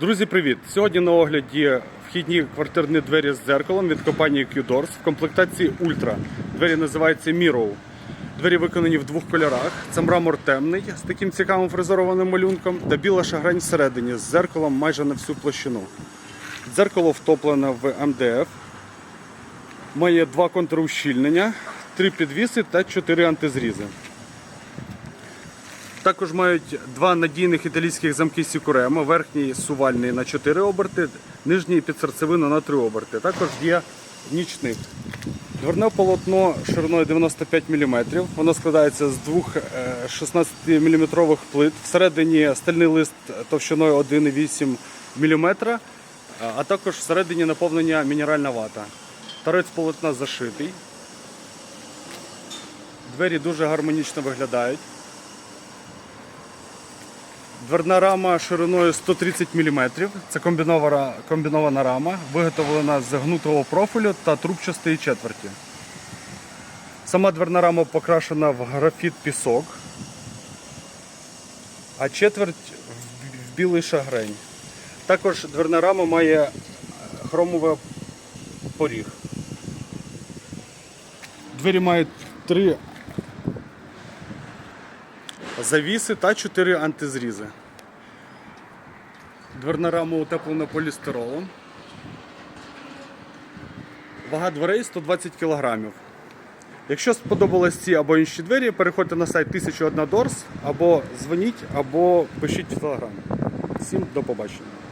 Друзі, привіт! Сьогодні на огляді вхідні квартирні двері з дзеркалом від компанії Q-Doors в комплектації Ultra. Двері називаються Mirror. Двері виконані в двох кольорах. Це мрамор темний з таким цікавим фрезерованим малюнком та біла шагрень всередині з дзеркалом майже на всю площину. Дзеркало втоплене в МДФ. Має два контрущільнення, три підвіси та чотири антизрізи. Також мають два надійних італійських замки Сікурема, верхній сувальний на 4 оберти, нижній під серцевину на 3 оберти. Також є нічник. Дверне полотно шириною 95 мм. Воно складається з двох 16-мм плит. Всередині стальний лист товщиною 1,8 мм, а також всередині наповнення мінеральна вата. Торець полотна зашитий. Двері дуже гармонічно виглядають. Дверна рама шириною 130 мм. Це комбінована, комбінована рама, виготовлена з гнутого профілю та трубчастої четверті. Сама дверна рама покрашена в графіт пісок, а четверть в білий шагрень. Також дверна рама має хромовий поріг. Двері мають три завіси та 4 антизрізи. Дверна рама утеплена полістиролом. Вага дверей 120 кг. Якщо сподобались ці або інші двері, переходьте на сайт 1001 Doors або дзвоніть, або пишіть в телеграм. Всім до побачення.